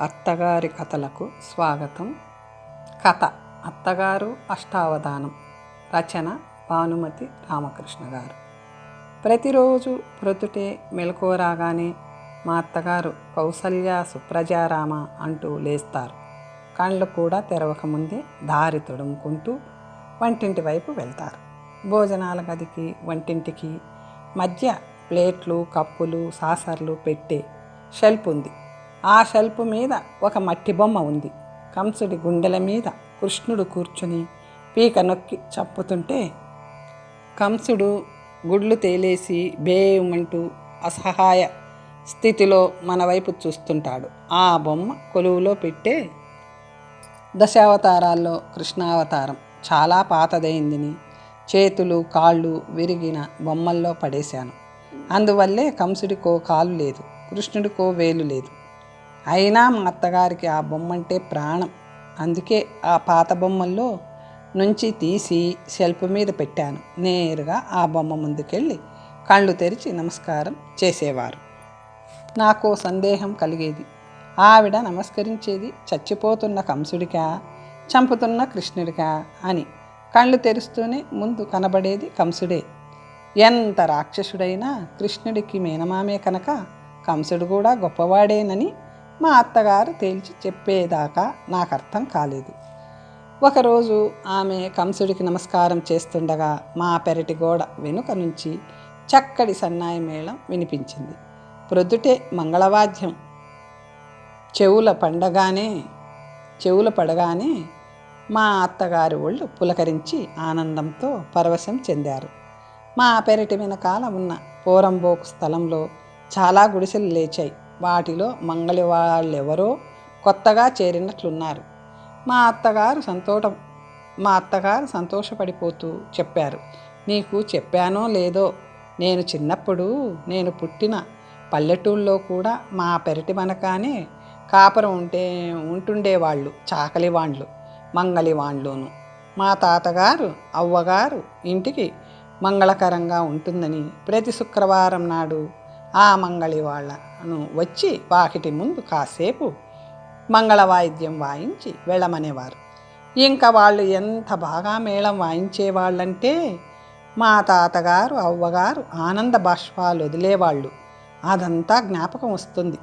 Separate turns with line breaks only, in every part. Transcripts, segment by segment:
అత్తగారి కథలకు స్వాగతం. కథ అత్తగారు అష్టావధానం. రచన భానుమతి రామకృష్ణ గారు. ప్రతిరోజు ప్రొద్దుటే మెలకువ రాగానే మా అత్తగారు కౌసల్య సుప్రజారామ అంటూ లేస్తారు. కళ్ళు కూడా తెరవకముందే దారి తొడుముకుంటూ వంటింటి వైపు వెళ్తారు. భోజనాల గదికి వంటింటికి మధ్య ప్లేట్లు కప్పులు సాసర్లు పెట్టే షెల్ఫ్ ఉంది ఆ షెల్ఫ్ మీద ఒక మట్టి బొమ్మ ఉంది. కంసుడి గుండెల మీద కృష్ణుడు కూర్చుని పీక నొక్కి చంపుతుంటే కంసుడు గుడ్లు తేలేసి బేయమంటూ అసహాయ స్థితిలో మన వైపు చూస్తుంటాడు. ఆ బొమ్మ కొలువులో పెట్టే దశావతారాల్లో కృష్ణావతారం. చాలా పాతదైందిని. చేతులు కాళ్ళు విరిగిన బొమ్మల్లో పడేశాను. అందువల్లే కంసుడికో కాలు లేదు. కృష్ణుడికో వేలు లేదు. అయినా మా అత్తగారికి ఆ బొమ్మ అంటే ప్రాణం. అందుకే ఆ పాత బొమ్మల్లో నుంచి తీసి షెల్ఫ్ మీద పెట్టాను. నేరుగా ఆ బొమ్మ ముందుకెళ్ళి కళ్ళు తెరిచి నమస్కారం చేసేవారు. నాకు సందేహం కలిగేది. ఆవిడ నమస్కరించేది చచ్చిపోతున్న కంసుడికా చంపుతున్న కృష్ణుడికా అని కళ్ళు తెరుస్తూనే ముందు కనబడేది కంసుడే. ఎంత రాక్షసుడైనా కృష్ణుడికి మేనమామే కనుక కంసుడు కూడా గొప్పవాడేనని మా అత్తగారు తేల్చి చెప్పేదాకా నాకు అర్థం కాలేదు. ఒకరోజు ఆమె కంసుడికి నమస్కారం చేస్తుండగా మా పెరటి గోడ వెనుక నుంచి చక్కటి సన్నాయి మేళం వినిపించింది. ప్రొద్దుటే మంగళవాద్యం. చెవుల పండగానే చెవుల పడగానే మా అత్తగారి ఒళ్ళు పులకరించి ఆనందంతో పరవశం చెందారు. మా పెరటి వెనకాల ఉన్న పోరంబోకు స్థలంలో చాలా గుడిసెలు లేచాయి. వాటిలో మంగళి వాళ్ళెవరో కొత్తగా చేరినట్లున్నారు. మా అత్తగారు సంతోషం మా అత్తగారు సంతోషపడిపోతూ చెప్పారు. నీకు చెప్పానో లేదో? నేను చిన్నప్పుడు నేను పుట్టిన పల్లెటూళ్ళలో కూడా మా పెరటి మనకానే కాపురం ఉంటే ఉంటుండేవాళ్ళు చాకలివాండ్లు మంగళివాండ్లును మా తాతగారు అవ్వగారు ఇంటికి మంగళకరంగా ఉంటుందని ప్రతి శుక్రవారం నాడు ఆ మంగళి వాళ్ళను వచ్చి వాకిటి ముందు కాసేపు మంగళ వాయిద్యం వాయించి వెళ్ళమనేవారు. ఇంకా వాళ్ళు ఎంత బాగా మేళం వాయించేవాళ్ళంటే మా తాతగారు అవ్వగారు ఆనంద బాష్పాలు వదిలేవాళ్ళు. అదంతా జ్ఞాపకం వస్తుంది.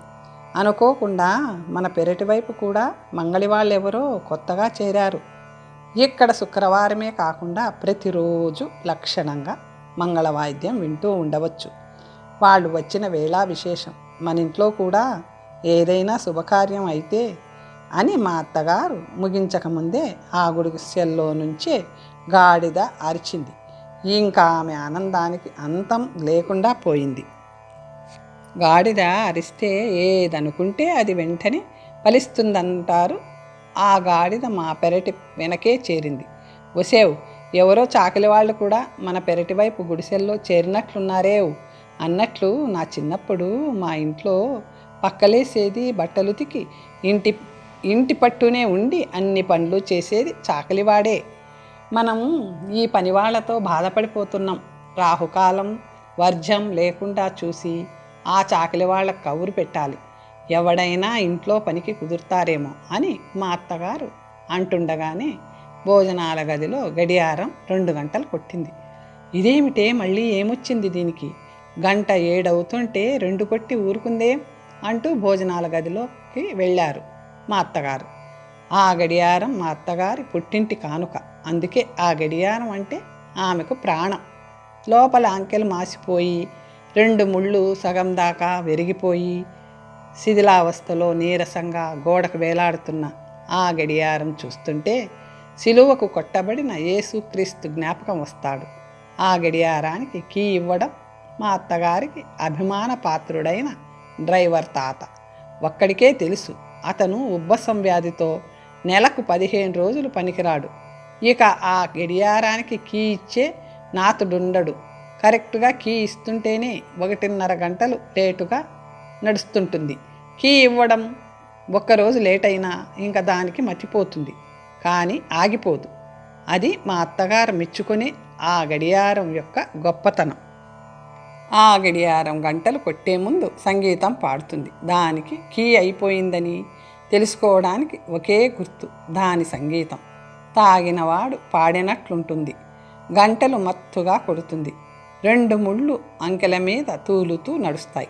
అనుకోకుండా మన పెరటి వైపు కూడా మంగళి వాళ్ళెవరో కొత్తగా చేరారు. ఇక్కడ శుక్రవారమే కాకుండా ప్రతిరోజు లక్షణంగా మంగళ వాయిద్యం వింటూ ఉండవచ్చు. వాళ్ళు వచ్చిన వేళా విశేషం. మన ఇంట్లో కూడా ఏదైనా శుభకార్యం అయితే అని మా అత్తగారు ముగించకముందే ఆ గుడిసెల్లో నుంచే గాడిద అరిచింది. ఇంకా ఆమె ఆనందానికి అంతం లేకుండా పోయింది. గాడిద అరిస్తే ఏదనుకుంటే అది వెంటనే ఫలిస్తుందంటారు. ఆ గాడిద మా పెరటి వెనకే చేరింది. వసేవ్ ఎవరో చాకలి వాళ్ళు కూడా మన పెరటి వైపు గుడిసెల్లో చేరినట్లున్నారేవ్? అన్నట్లు నా చిన్నప్పుడు మా ఇంట్లో పక్కలేసేది బట్టలుతికి ఇంటి ఇంటి పట్టునే ఉండి అన్ని పనులు చేసేది చాకలివాడే. మనం ఈ పనివాళ్ళతో బాధపడిపోతున్నాం. రాహుకాలం వర్జం లేకుండా చూసి ఆ చాకలి వాళ్ళ పెట్టాలి. ఎవడైనా ఇంట్లో పనికి కుదురుతారేమో అని మా అత్తగారు అంటుండగానే భోజనాల గదిలో గడియారం రెండు గంటలు కొట్టింది. ఇదేమిటే మళ్ళీ ఏమొచ్చింది దీనికి? గంట ఏడవుతుంటే రెండు కొట్టి ఊరుకుందేం అంటూ భోజనాల గదిలోకి వెళ్ళారు మా అత్తగారు. ఆ గడియారం మా అత్తగారి పుట్టింటి కానుక. అందుకే ఆ గడియారం అంటే ఆమెకు ప్రాణం. లోపల అంకెలు మాసిపోయి రెండు ముళ్ళు సగం దాకా విరిగిపోయి శిథిలావస్థలో నీరసంగా గోడకు వేలాడుతున్న ఆ గడియారం చూస్తుంటే సిలువకు కొట్టబడిన యేసుక్రీస్తు జ్ఞాపకం వస్తాడు. ఆ గడియారానికి కీ ఇవ్వడం మా అత్తగారికి అభిమాన పాత్రుడైన డ్రైవర్ తాత. ఒక్కడికే తెలుసు అతను ఉబ్బసం వ్యాధితో నెలకు పదిహేను రోజులు పనికిరాడు. ఇక ఆ గడియారానికి కీ ఇచ్చే నాతుడుండడు. కరెక్ట్గా కీ ఇస్తుంటేనే ఒకటిన్నర గంటలు లేటుగా నడుస్తుంటుంది. కీ ఇవ్వడం ఒక్కరోజు లేట్ అయినా ఇంకా దానికి మర్చిపోతుంది కానీ ఆగిపోదు. అది మా అత్తగారు మెచ్చుకునే ఆ గడియారం యొక్క గొప్పతనం. ఆ గడియారం గంటలు కొట్టే ముందు సంగీతం పాడుతుంది. దానికి కీ అయిపోయిందని తెలుసుకోవడానికి ఒకే గుర్తు దాని సంగీతం. తాగినవాడు పాడినట్లుంటుంది. గంటలు మత్తుగా కొడుతుంది. రెండు ముళ్ళు అంకెల మీద తూలుతూ నడుస్తాయి.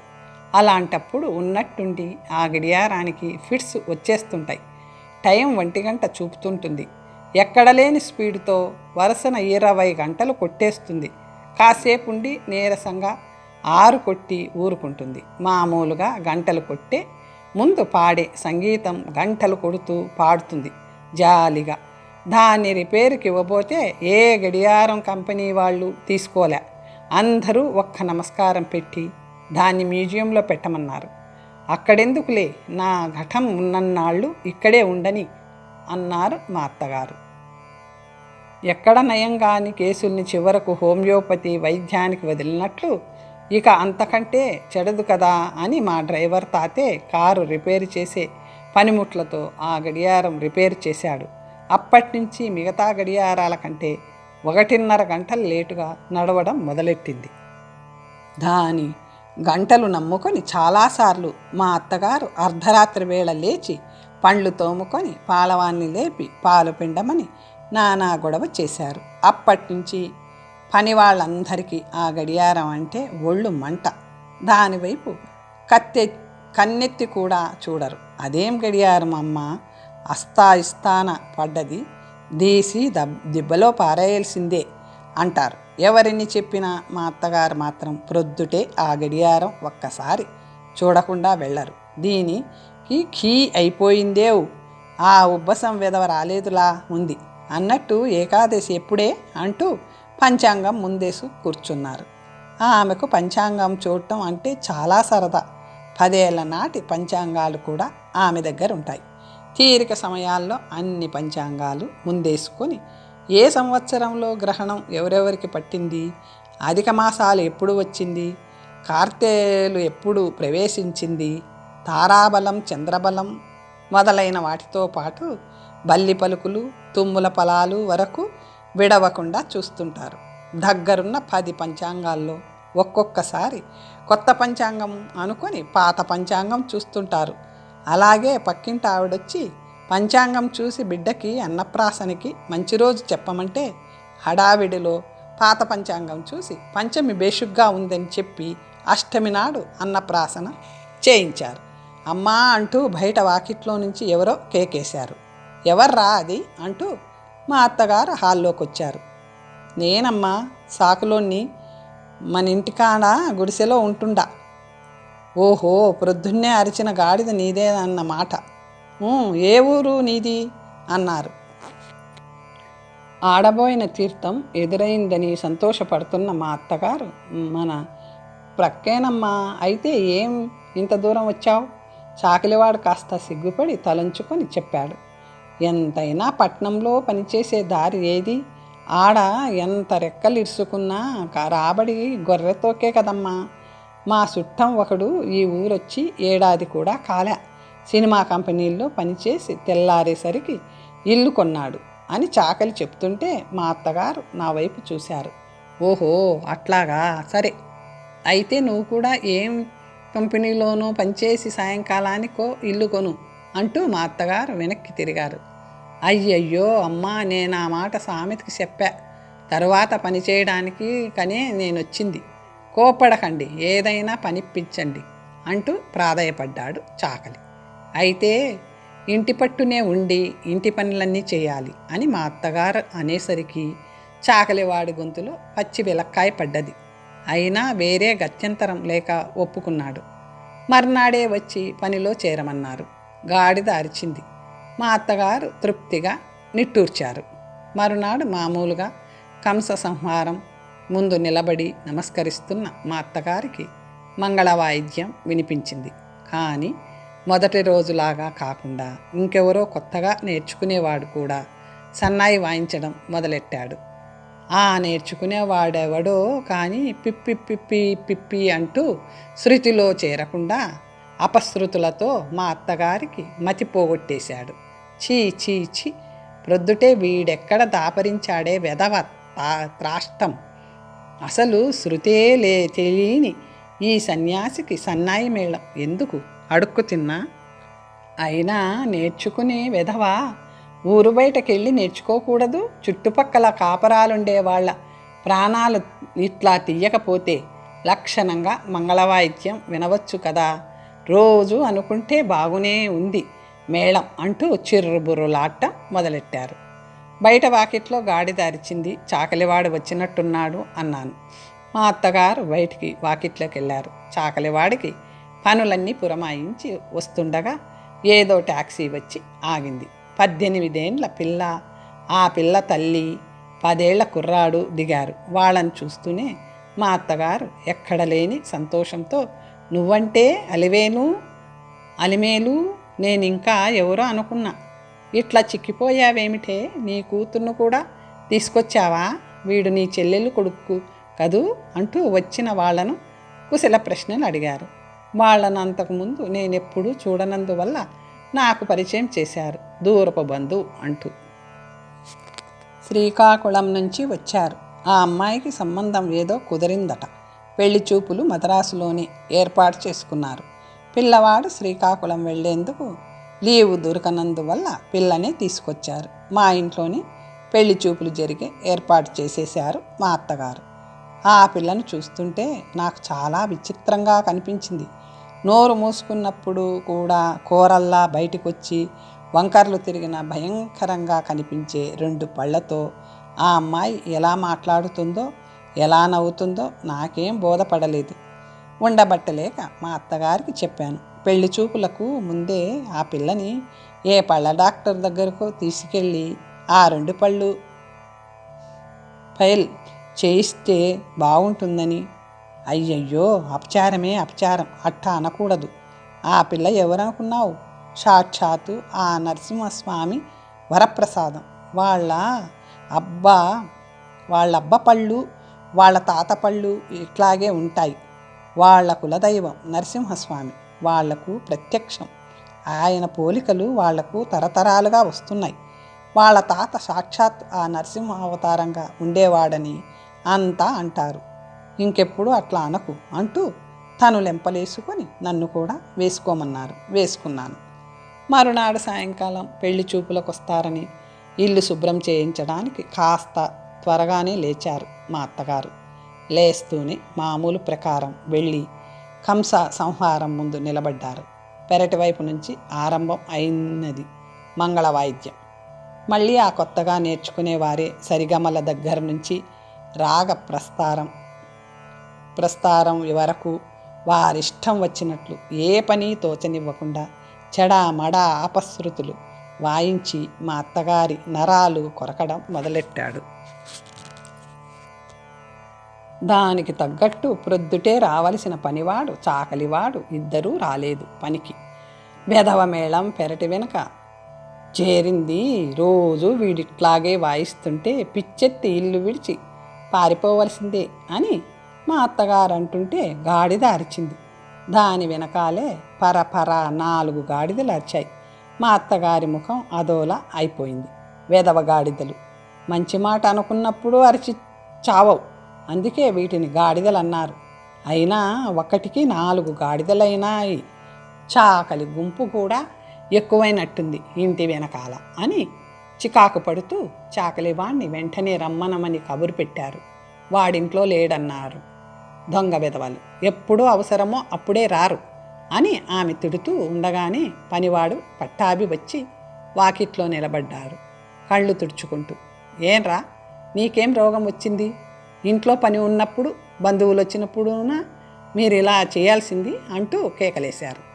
అలాంటప్పుడు ఉన్నట్టుండి ఆ గడియారానికి ఫిట్స్ వచ్చేస్తుంటాయి. టైం ఒంటి గంట చూపుతుంటుంది. ఎక్కడలేని స్పీడ్తో వరుసన ఇరవై గంటలు కొట్టేస్తుంది. కాసేపు ఉండి నీరసంగా ఆరు కొట్టి ఊరుకుంటుంది. మామూలుగా గంటలు కొట్టే ముందు పాడే సంగీతం గంటలు కొడుతూ పాడుతుంది జాలిగా. దాన్ని రిపేరుకి ఇవ్వబోతే ఏ గడియారం కంపెనీ వాళ్ళు తీసుకోలే. అందరూ ఒక్క నమస్కారం పెట్టి దాన్ని మ్యూజియంలో పెట్టమన్నారు. అక్కడెందుకులే? నా ఘటం ఉన్నన్నాళ్ళు ఇక్కడే ఉండని అన్నారు మా అత్తగారు. ఎక్కడ నయంగాని కేసుల్ని చివరకు హోమియోపతి వైద్యానికి వదిలినట్లు ఇక అంతకంటే చెడదు కదా అని మా డ్రైవర్ తాతే కారు రిపేర్ చేసే పనిముట్లతో ఆ గడియారం రిపేర్ చేశాడు. అప్పటి నుంచి మిగతా గడియారాల కంటే ఒకటిన్నర గంటలు లేటుగా నడవడం మొదలెట్టింది. దాని గంటలు నమ్ముకొని చాలాసార్లు మా అత్తగారు అర్ధరాత్రి వేళ లేచి పండ్లు తోముకొని పాలవాన్ని లేపి పాలు పిండమని నానా గొడవ చేశారు. అప్పటి నుంచి పని వాళ్ళందరికీ ఆ గడియారం అంటే ఒళ్ళు మంట. దానివైపు కత్తె కన్నెత్తి కూడా చూడరు. అదేం గడియారం అమ్మ? అస్తాయిస్తాన పడ్డది. దేశీ దబ్ దిబ్బలో పారేయాల్సిందే అంటారు. ఎవరిని చెప్పినా మా అత్తగారు మాత్రం ప్రొద్దుటే ఆ గడియారం ఒక్కసారి చూడకుండా వెళ్ళరు. దీనికి ఖీ అయిపోయిందేవు. ఆ ఉబ్బసం విధవ రాలేదులా ఉంది. అన్నట్టు ఏకాదశి ఎప్పుడే అంటూ పంచాంగం ముందేసు కూర్చున్నారు. ఆమెకు పంచాంగం చూడటం అంటే చాలా సరదా. పదేళ్ళ నాటి పంచాంగాలు కూడా ఆమె దగ్గర ఉంటాయి. తీరిక సమయాల్లో అన్ని పంచాంగాలు ముందేసుకొని ఏ సంవత్సరంలో గ్రహణం ఎవరెవరికి పట్టింది? అధిక మాసాలు ఎప్పుడు వచ్చింది? కార్తేలు ఎప్పుడు ప్రవేశించింది? తారాబలం చంద్రబలం మొదలైన వాటితో పాటు బల్లి పలుకులు తుమ్ముల ఫలాలు వరకు విడవకుండా చూస్తుంటారు. దగ్గరున్న పది పంచాంగాల్లో ఒక్కొక్కసారి కొత్త పంచాంగం అనుకొని పాత పంచాంగం చూస్తుంటారు. అలాగే పక్కింటి ఆవిడొచ్చి పంచాంగం చూసి బిడ్డకి అన్నప్రాసనకి మంచి రోజు చెప్పమంటే హడావిడిలో పాత పంచాంగం చూసి పంచమి బేషుగ్గా ఉందని చెప్పి అష్టమి నాడు అన్నప్రాసన చేయించారు. అమ్మా అంటూ బయట వాకిట్లో నుంచి ఎవరో కేకేశారు. ఎవర్రా అది? అంటూ మా అత్తగారు హాల్లోకి వచ్చారు నేనమ్మా సాకులోని మన ఇంటికాడ గుడిసెలో ఉంటుండా. ఓహో ప్రొద్దున్నే అరిచిన గాడిద నీదే అన్న మాట ఏ ఊరు నీది? అన్నారు. ఆడబోయిన తీర్థం ఎదురైందని సంతోషపడుతున్న మా అత్తగారు మన ప్రక్కేనమ్మా అయితే ఏం ఇంత దూరం వచ్చావు? చాకిలివాడు కాస్త సిగ్గుపడి తలంచుకొని చెప్పాడు. ఎంతైనా పట్నంలో పనిచేసే దారి ఏది? ఆడ ఎంత రెక్కలు ఇరుసుకున్నా రాబడి గొర్రెతోకే కదమ్మా. మా చుట్టం ఒకడు ఈ ఊరొచ్చి ఏడాది కూడా కాలే. సినిమా కంపెనీల్లో పనిచేసి తెల్లారేసరికి ఇల్లు కొన్నాడు అని చాకలి చెప్తుంటే మా అత్తగారు నా వైపు చూశారు. ఓహో అట్లాగా? సరే. అయితే నువ్వు కూడా ఏం కంపెనీలోనో పనిచేసి సాయంకాలానికో ఇల్లు కొను. అంటూ మా అత్తగారు వెనక్కి తిరిగారు. అయ్యయ్యో అమ్మా నేను ఆ మాట సామెతకి చెప్పా. తరువాత పని చేయడానికి కనే నేను వచ్చింది కోపడకండి ఏదైనా పనిప్పించండి అంటూ ప్రాధాయపడ్డాడు చాకలి. అయితే ఇంటి పట్టునే ఉండి ఇంటి పనులన్నీ చేయాలి అని మా అత్తగారు అనేసరికి చాకలివాడి గొంతులో పచ్చి విలక్కాయ పడ్డది. అయినా వేరే గత్యంతరం లేక ఒప్పుకున్నాడు. మర్నాడే వచ్చి పనిలో చేరమన్నారు. గాడిద అరిచింది. మా అత్తగారు తృప్తిగా నిట్టూర్చారు. మరునాడు మామూలుగా కంస సంహారం ముందు నిలబడి నమస్కరిస్తున్న మా అత్తగారికి మంగళ వాయిద్యం వినిపించింది. కానీ మొదటి రోజులాగా కాకుండా ఇంకెవరో కొత్తగా నేర్చుకునేవాడు కూడా సన్నాయి వాయించడం మొదలెట్టాడు. ఆ నేర్చుకునేవాడెవడో కానీ పిప్పి పిప్పి పిప్పి అంటూ శృతిలో చేరకుండా అపశృతులతో మా అత్తగారికి మతి పోగొట్టేశాడు చీ చీ చీ ప్రొద్దుటే వీడెక్కడ దాపరించాడే వెధవ త్రాష్టం. అసలు శృతే లే తెలియని ఈ సన్యాసికి సన్నాయి మేళం ఎందుకు? అడుక్కు తిన్నా. అయినా నేర్చుకునే వెధవా ఊరు బయటకెళ్ళి నేర్చుకోకూడదు. చుట్టుపక్కల కాపరాలుండే వాళ్ళ ప్రాణాలు ఇట్లా తీయకపోతే లక్షణంగా మంగళవాయిద్యం వినవచ్చు కదా. రోజు అనుకుంటే బాగునే ఉంది. మేళం అంటూ చిర్రుబుర్రులాట మొదలెట్టారు. బయట వాకిట్లో గాడిదారిచింది చాకలివాడు వచ్చినట్టున్నాడు అన్నాను. మా అత్తగారు బయటికి వాకిట్లోకి వెళ్ళారు చాకలివాడికి పనులన్నీ పురమాయించి వస్తుండగా ఏదో ట్యాక్సీ వచ్చి ఆగింది. పద్దెనిమిదేండ్ల పిల్ల ఆ పిల్ల తల్లి పదేళ్ళ కుర్రాడు దిగారు. వాళ్ళని చూస్తూనే మా అత్తగారు ఎక్కడ లేని సంతోషంతో నువ్వంటే అలివేను అలిమేలు నేను ఇంకా ఎవరో అనుకున్నా. ఇట్లా చిక్కిపోయావేమిటే? నీ కూతుర్ను కూడా తీసుకొచ్చావా? వీడు నీ చెల్లెలు కొడుకు కదూ? అంటూ వచ్చిన వాళ్ళను కుశల ప్రశ్నలు అడిగారు. వాళ్ళను అంతకుముందు నేనెప్పుడూ చూడనందువల్ల నాకు పరిచయం చేశారు. దూరపు బంధువు అంటూ. శ్రీకాకుళం నుంచి వచ్చారు. ఆ అమ్మాయికి సంబంధం ఏదో కుదిరిందట. పెళ్ళి చూపులు మద్రాసులోనే ఏర్పాటు చేసుకున్నారు. పిల్లవాడు శ్రీకాకుళం వెళ్ళేందుకు లీవు దొరకనందువల్ల పిల్లని తీసుకొచ్చారు. మా ఇంట్లోని పెళ్ళి చూపులు జరిగే ఏర్పాటు చేసేశారు మా అత్తగారు. ఆ పిల్లను చూస్తుంటే నాకు చాలా విచిత్రంగా కనిపించింది. నోరు మూసుకున్నప్పుడు కూడా కూరల్లా బయటకొచ్చి వంకర్లు తిరిగిన భయంకరంగా కనిపించే రెండు పళ్ళతో ఆ అమ్మాయి ఎలా మాట్లాడుతుందో ఎలా నవ్వుతుందో నాకేం బోధపడలేదు. ఉండబట్టలేక మా అత్తగారికి చెప్పాను పెళ్ళి చూపులకు ముందే ఆ పిల్లని ఏ పళ్ళ డాక్టర్ దగ్గరకు తీసుకెళ్ళి ఆ రెండు పళ్ళు ఫైల్ చేయిస్తే బాగుంటుందని అయ్యయ్యో అపచారమే అపచారం అట్టా అనకూడదు. ఆ పిల్ల ఎవరనుకున్నావు? సాక్షాత్తు ఆ నరసింహస్వామి వరప్రసాదం. వాళ్ళ అబ్బా వాళ్ళ అబ్బ పళ్ళు వాళ్ళ తాత పళ్ళు ఇట్లాగే ఉంటాయి. వాళ్ళ కులదైవం నరసింహస్వామి వాళ్ళకు ప్రత్యక్షం. ఆయన పోలికలు వాళ్ళకు తరతరాలుగా వస్తున్నాయి. వాళ్ళ తాత సాక్షాత్ ఆ నరసింహ అవతారంగా ఉండేవాడని అంతా అంటారు. ఇంకెప్పుడు అట్లా అనకు అంటూ తను లెంపలేసుకొని నన్ను కూడా వేసుకోమన్నారు వేసుకున్నాను. మరునాడు సాయంకాలం పెళ్ళి చూపులకు వస్తారని ఇల్లు శుభ్రం చేయించడానికి కాస్త త్వరగానే లేచారు. మా అత్తగారు. లేస్తూనే మామూలు ప్రకారం వెళ్ళి కంస సంహారం ముందు నిలబడ్డారు. పెరటి వైపు నుంచి ఆరంభం అయినది మంగళ వాయిద్యం. మళ్ళీ ఆ కొత్తగా నేర్చుకునేవారే సరిగమల దగ్గర నుంచి రాగ ప్రస్తారం ప్రస్తారం వరకు వారిష్టం వచ్చినట్లు ఏ పని తోచనివ్వకుండా చెడా మడా ఆపశృతులు వాయించి మా అత్తగారి నరాలు కొరకడం మొదలెట్టాడు. దానికి తగ్గట్టు ప్రొద్దుటే రావలసిన పనివాడు చాకలివాడు ఇద్దరూ రాలేదు పనికి. వెధవ మేళం పెరటి వెనక చేరింది రోజు వీడిట్లాగే వాయిస్తుంటే పిచ్చెత్తి ఇల్లు విడిచి పారిపోవలసిందే అని మా అత్తగారు అంటుంటే గాడిద అరిచింది. దాని వెనకాలే పర పర నాలుగు గాడిదలు అరిచాయి. మా అత్తగారి ముఖం అదోలా అయిపోయింది. వెధవ గాడిదలు మంచి మాట అనుకున్నప్పుడు అరిచి చావవు. అందుకే వీటిని గాడిదలు అన్నారు అయినా ఒకటికి నాలుగు గాడిదలైనాయి. చాకలి గుంపు కూడా ఎక్కువైనట్టుంది ఇంటి వెనకాల అని చికాకు పడుతూ చాకలివాణ్ణి వెంటనే రమ్మనమని కబురు పెట్టారు. వాడింట్లో లేడన్నారు. దొంగ విధవలు ఎప్పుడు అవసరమో అప్పుడే రారు అని ఆమె తిడుతూ ఉండగానే పనివాడు పట్టాభి వచ్చి వాకిట్లో నిలబడ్డారు. కళ్ళు తుడుచుకుంటూ ఏంరా నీకేం రోగం వచ్చింది? ఇంట్లో పని ఉన్నప్పుడు బంధువులు వచ్చినప్పుడున మీరు ఇలా చేయాల్సింది అంటూ కేకలేశారు.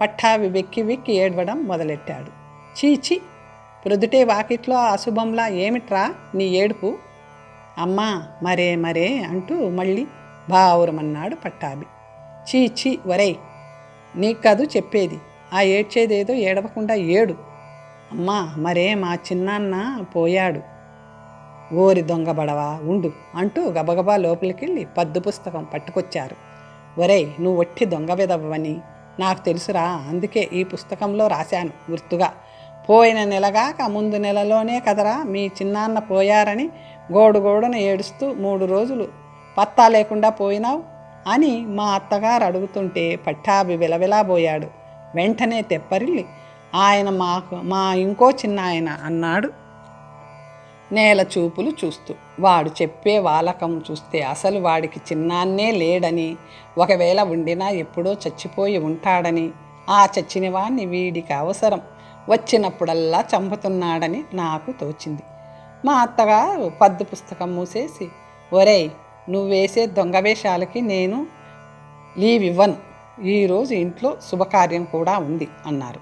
పట్టావి వెక్కి వెక్కి ఏడవడం మొదలెట్టాడు. చీచి ప్రొద్దుటే వాకిట్లో అశుభంలా ఏమిట్రా నీ ఏడుపు? అమ్మా మరే మరే అంటూ మళ్ళీ బావురమన్నాడు పట్టాభి. చీ చీ వరై నీకు కాదు చెప్పేది. ఆ ఏడ్చేదేదో ఏడవకుండా ఏడు. అమ్మా మరే మా చిన్నాన్న పోయాడు. ఓరి దొంగబడవా ఉండు అంటూ గబగబా లోపలికెళ్ళి పద్దు పుస్తకం పట్టుకొచ్చారు. ఒరేయ్ నువ్వు వట్టి దొంగ విధవని నాకు తెలుసురా అందుకే ఈ పుస్తకంలో రాశాను గుర్తుగా. పోయిన నెలగాక ముందు నెలలోనే కదరా మీ చిన్నాన్న పోయారని గోడుగోడున ఏడుస్తూ మూడు రోజులు పత్తా లేకుండా పోయినావు అని మా అత్తగారు అడుగుతుంటే పట్టాభి విలవిలాబోయాడు వెంటనే తెప్పరిల్లి ఆయన మాకు మా ఇంకో చిన్న ఆయన అన్నాడు. నేల చూపులు చూస్తూ. వాడు చెప్పే వాలకం చూస్తే అసలు వాడికి చిన్నాన్నే లేడని ఒకవేళ ఉండినా ఎప్పుడో చచ్చిపోయి ఉంటాడని. ఆ చచ్చిన వాణ్ణి వీడికి అవసరం. వచ్చినప్పుడల్లా చంపుతున్నాడని నాకు తోచింది. మా అత్తగారు పద్దు పుస్తకం మూసేసి ఒరేయ్ నువ్వేసే దొంగ వేషాలకి నేను లీవ్ ఇవ్వను. ఈరోజు ఇంట్లో శుభకార్యం కూడా ఉంది అన్నారు.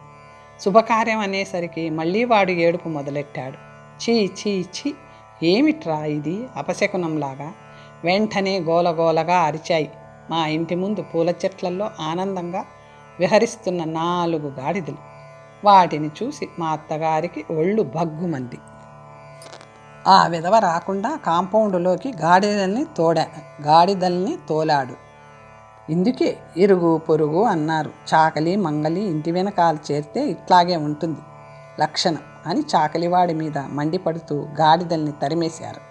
శుభకార్యం అనేసరికి మళ్ళీ వాడు ఏడుపు మొదలెట్టాడు. చీ చీ చీ ఏమిట్రా ఇది? అపశకునంలాగా. వెంటనే గోలగోలగా అరిచాయి. మా ఇంటి ముందు పూల చెట్లలో ఆనందంగా విహరిస్తున్న నాలుగు గాడిదలు. వాటిని చూసి మా అత్తగారికి ఒళ్ళు భగ్గుమంది. ఆ విధవ రాకుండా కాంపౌండ్లోకి గాడిదల్ని తోడా గాడిదల్ని తోలాడు. ఇందుకే ఇరుగు పొరుగు అన్నారు. చాకలి మంగలి ఇంటి వెనకాల చేరితే ఇట్లాగే ఉంటుంది. లక్షణం. అని చాకలివాడి మీద మండిపడుతూ గాడిదల్ని తరిమేశారు.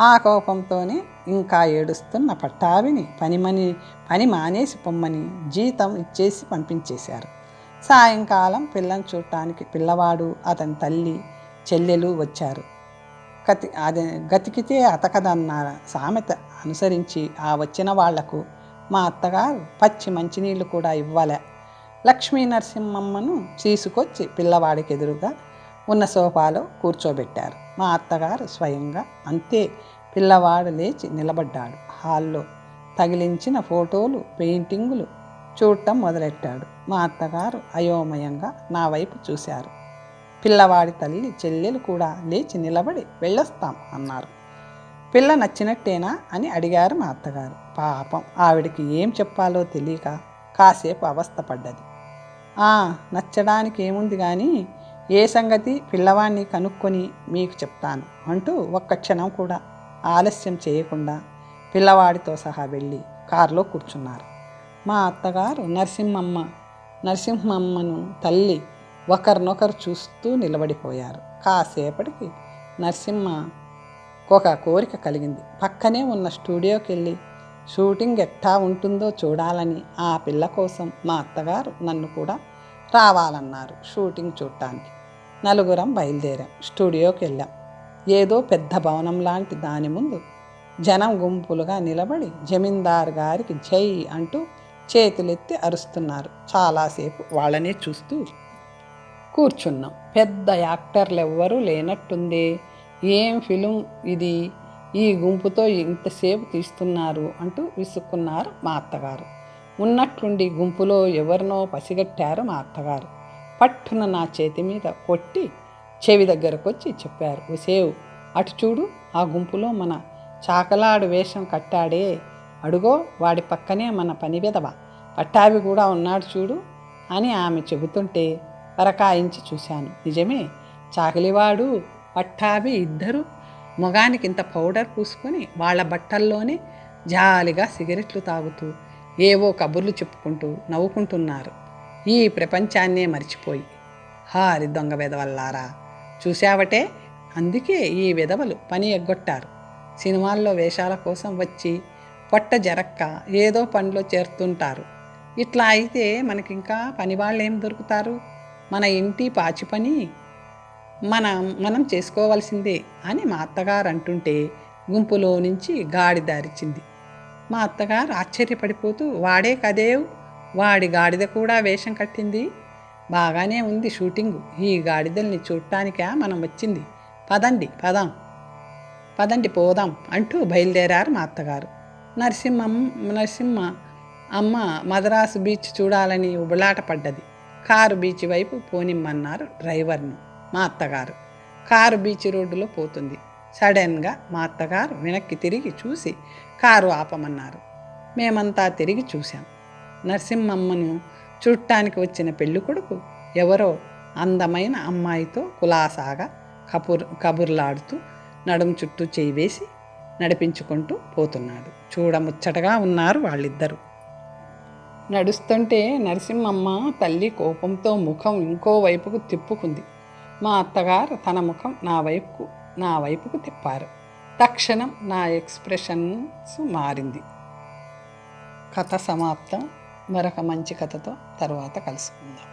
ఆ కోపంతోనే ఇంకా ఏడుస్తున్న పట్టావిని పనిమని పని మానేసి పొమ్మని జీతం ఇచ్చేసి పంపించేశారు. సాయంకాలం పిల్లని చూడటానికి పిల్లవాడు అతని తల్లి చెల్లెలు వచ్చారు. కతి అది గతికితే అతకదన్న సామెత అనుసరించి ఆ వచ్చిన వాళ్ళకు మా అత్తగారు పచ్చి మంచినీళ్ళు కూడా ఇవ్వలే. లక్ష్మీ నరసింహమ్మను తీసుకొచ్చి పిల్లవాడికి ఎదురుగా ఉన్న సోఫాలో కూర్చోబెట్టారు. మా అత్తగారు స్వయంగా అంతే పిల్లవాడు లేచి నిలబడ్డాడు. హాల్లో తగిలించిన ఫోటోలు పెయింటింగులు చూడటం మొదలెట్టాడు. మా అత్తగారు అయోమయంగా నా వైపు చూశారు. పిల్లవాడి తల్లి చెల్లెలు కూడా లేచి నిలబడి వెళ్ళొస్తాం అన్నారు. పిల్ల నచ్చినట్టేనా అని అడిగారు మా అత్తగారు. పాపం ఆవిడకి ఏం చెప్పాలో తెలియక కాసేపు అవస్థపడ్డది. నచ్చడానికి ఏముంది కానీ ఏ సంగతి పిల్లవాడిని కనుక్కొని మీకు చెప్తాను అంటూ ఒక్క క్షణం కూడా ఆలస్యం చేయకుండా పిల్లవాడితో సహా వెళ్ళి కారులో కూర్చున్నారు. మా అత్తగారు నరసింహమ్మ నరసింహమ్మను తల్లి ఒకరినొకరు చూస్తూ నిలబడిపోయారు. కాసేపటికి నరసింహ ఒక కోరిక కలిగింది. పక్కనే ఉన్న స్టూడియోకి వెళ్ళి షూటింగ్ ఎట్టా ఉంటుందో చూడాలని ఆ పిల్ల కోసం మా అత్తగారు నన్ను కూడా రావాలన్నారు షూటింగ్ చూడటానికి. నలుగురం బయలుదేరాం. స్టూడియోకి వెళ్ళాం ఏదో పెద్ద భవనం లాంటి దాని ముందు జనం గుంపులుగా నిలబడి జమీందార్ గారికి జై అంటూ చేతులెత్తి అరుస్తున్నారు. చాలాసేపు వాళ్ళనే చూస్తూ కూర్చున్నాం. పెద్ద యాక్టర్లు ఎవ్వరూ లేనట్టుంది. ఏం ఫిలిం ఇది? ఈ గుంపుతో ఇంతసేపు తీస్తున్నారు అంటూ విసుక్కున్నారు మా అత్తగారు. ఉన్నట్లుండి గుంపులో ఎవరినో పసిగట్టారు మా అత్తగారు. పట్టున నా చేతి మీద కొట్టి చెవి దగ్గరకు వచ్చి చెప్పారు. ఉసేవు అటు చూడు ఆ గుంపులో మన చాకలాడు వేషం కట్టాడే. అడుగో వాడి పక్కనే మన పని విధవ పట్టావి కూడా ఉన్నాడు చూడు అని ఆమె చెబుతుంటే పరకాయించి చూశాను. నిజమే చాకలివాడు పట్టాభి ఇద్దరు మొగానికి ఇంత పౌడర్ పూసుకొని వాళ్ళ బట్టల్లోనే జాలిగా సిగరెట్లు తాగుతూ ఏవో కబుర్లు చెప్పుకుంటూ నవ్వుకుంటున్నారు. ఈ ప్రపంచాన్నే మర్చిపోయి. హారి దొంగ విధవల్లారా. చూశావటే? అందుకే ఈ విధవలు పని ఎగ్గొట్టారు. సినిమాల్లో వేషాల కోసం వచ్చి పొట్ట జరక్క ఏదో పనిలో చేరుతుంటారు. ఇట్లా అయితే మనకింకా పని వాళ్ళు ఏం దొరుకుతారు? మన ఇంటి పాచి పని మనం మనం చేసుకోవాల్సిందే అని మా అత్తగారు అంటుంటే గుంపులో నుంచి గాడి దారిచింది మా అత్తగారు ఆశ్చర్యపడిపోతూ వాడే కదేవ్? వాడి గాడిద కూడా వేషం కట్టింది. బాగానే ఉంది షూటింగు. ఈ గాడిదల్ని చూడటానికా మనం వచ్చింది. పదండి పదాం. పదండి పోదాం అంటూ బయలుదేరారు మా అత్తగారు. నరసింహం నరసింహ అమ్మ మద్రాసు బీచ్ చూడాలని ఉబలాట పడ్డది. కారు బీచ్ వైపు పోనిమ్మన్నారు డ్రైవర్ను మా అత్తగారు. కారు బీచ్ రోడ్డులో పోతుంది. సడన్గా మా అత్తగారు వెనక్కి తిరిగి చూసి కారు ఆపమన్నారు. మేమంతా తిరిగి చూశాం. నరసింహమ్మను చూడటానికి వచ్చిన పెళ్ళి కొడుకు ఎవరో అందమైన అమ్మాయితో కులాసాగా కబుర్ కబుర్లాడుతూ నడుము చుట్టూ చేయి వేసి నడిపించుకుంటూ పోతున్నాడు. చూడముచ్చటగా ఉన్నారు వాళ్ళిద్దరూ. నడుస్తుంటే నరసింహమ్మ తల్లి కోపంతో ముఖం ఇంకో వైపుకు తిప్పుకుంది. మా అత్తగారు తన ముఖం నా వైపుకు నా వైపుకు తిప్పారు. తక్షణం నా ఎక్స్ప్రెషన్స్ మారింది. కథ సమాప్తం. మరొక మంచి కథతో తర్వాత కలుసుకుందాం.